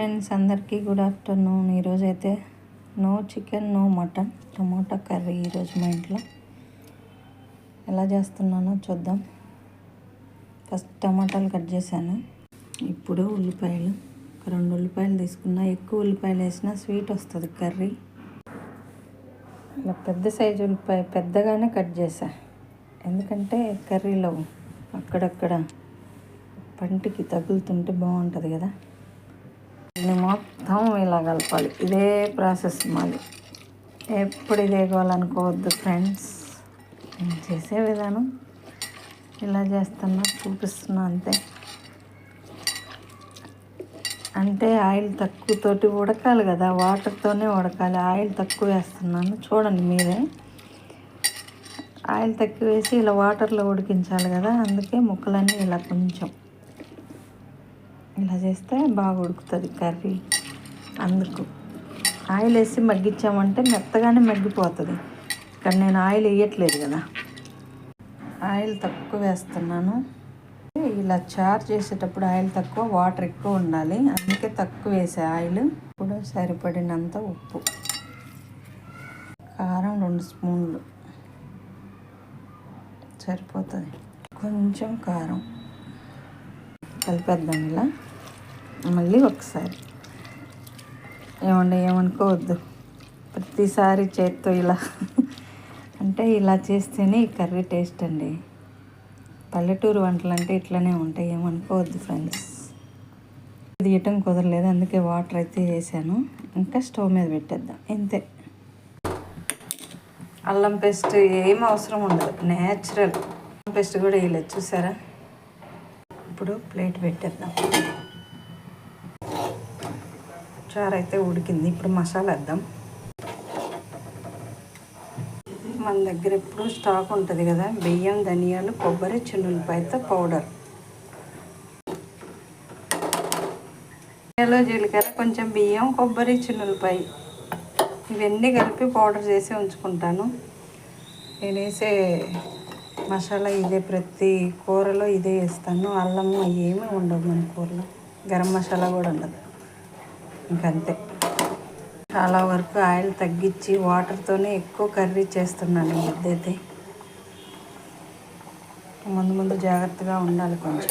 Friends అందరికీ good afternoon ఈరోజు అయితే no chicken no mutton tomato curry ఈరోజు మా ఇంట్లో. ఎలా చేస్తున్నానో చూద్దాం. ఫస్ట్ టమాటాలు కట్ చేశాను. ఇప్పుడు ఉల్లిపాయలు. ఒక రెండు ఉల్లిపాయలు తీసుకున్నా. ఎక్కువ ఉల్లిపాయలు వేసినా స్వీట్ వస్తుంది కర్రీ. ఇలా పెద్ద సైజు ఉల్లిపాయ పెద్దగానే కట్ చేశా. ఎందుకంటే కర్రీలో అక్కడక్కడ పంటికి తగులుతుంటే బాగుంటుంది కదా. ఇది మొత్తం ఇలా కలపాలి. ఇదే ప్రాసెస్ మాది. ఎప్పుడు ఇదే కావాలనుకోవద్దు ఫ్రెండ్స్. నేను చేసే విధానం ఇలా చేస్తున్నా చూపిస్తున్నా అంతే. అంటే ఆయిల్ తక్కువతోటి ఉడకాలి కదా వాటర్తోనే ఉడకాలి. ఆయిల్ తక్కువ వేస్తున్నాను. చూడండి మీరే. ఆయిల్ తక్కువ వేసి ఇలా వాటర్లో ఉడికించాలి కదా అందుకే ముక్కలన్నీ ఇలా కొంచెం ఇలా చేస్తే బాగా ఉడుకుతుంది కర్రీ. అందుకు ఆయిల్ వేసి మగ్గించామంటే మెత్తగానే మగ్గిపోతుంది. ఇక్కడ నేను ఆయిల్ వేయట్లేదు కదా. ఆయిల్ తక్కువ వేస్తున్నాను. ఇలా చార్ చేసేటప్పుడు ఆయిల్ తక్కువ వాటర్ ఎక్కువ ఉండాలి. అందుకే తక్కువ వేసే ఆయిల్. ఇప్పుడు సరిపడినంత ఉప్పు. కారం రెండు స్పూన్లు. సరిపోతుంది. కొంచెం కారం. కలిపేద్దాం ఇలా. మళ్ళీ ఒకసారి. ఏమండి ఏమనుకోవద్దు. ప్రతిసారి చేత్తో ఇలా. అంటే ఇలా చేస్తేనే ఈ కర్రీ టేస్ట్ అండి. పల్లెటూరు వంటలు అంటే ఇట్లనే ఉంటాయి. ఏమనుకోవద్దు ఫ్రెండ్స్. తీయటం కుదరలేదు. అందుకే వాటర్ అయితే వేసాను. ఇంకా స్టవ్ మీద పెట్టేద్దాం. ఇంతే. అల్లం పేస్ట్ ఏం అవసరం ఉండదు. న్యాచురల్ అల్లం పేస్ట్ కూడా వేయలేదు. చూసారా? ఇప్పుడు ప్లేట్ పెట్టేద్దాం. చారు అయితే ఉడికింది. ఇప్పుడు మసాలా వేద్దాం. మన దగ్గర ఎప్పుడు స్టాక్ ఉంటుంది కదా బియ్యం ధనియాలు కొబ్బరి చిన్నులపాయతో పౌడర్ ధనియాలు జీలకర్ర కొంచెం బియ్యం కొబ్బరి చిన్నులపాయ. ఇవన్నీ కలిపి పౌడర్ చేసి ఉంచుకుంటాను. నేను వేసే మసాలా ఇదే ప్రతి కూరలో ఇదే వేస్తాను. అల్లం ఏమీ ఉండదు మన కూరలో. గరం మసాలా కూడా ఉండదు. ఇంకంతే. చాలా వరకు ఆయిల్ తగ్గించి వాటర్తోనే ఎక్కువ కర్రీ చేస్తున్నాను ఈ మధ్య అయితే. ముందు ముందు జాగ్రత్తగా ఉండాలి కొంచెం.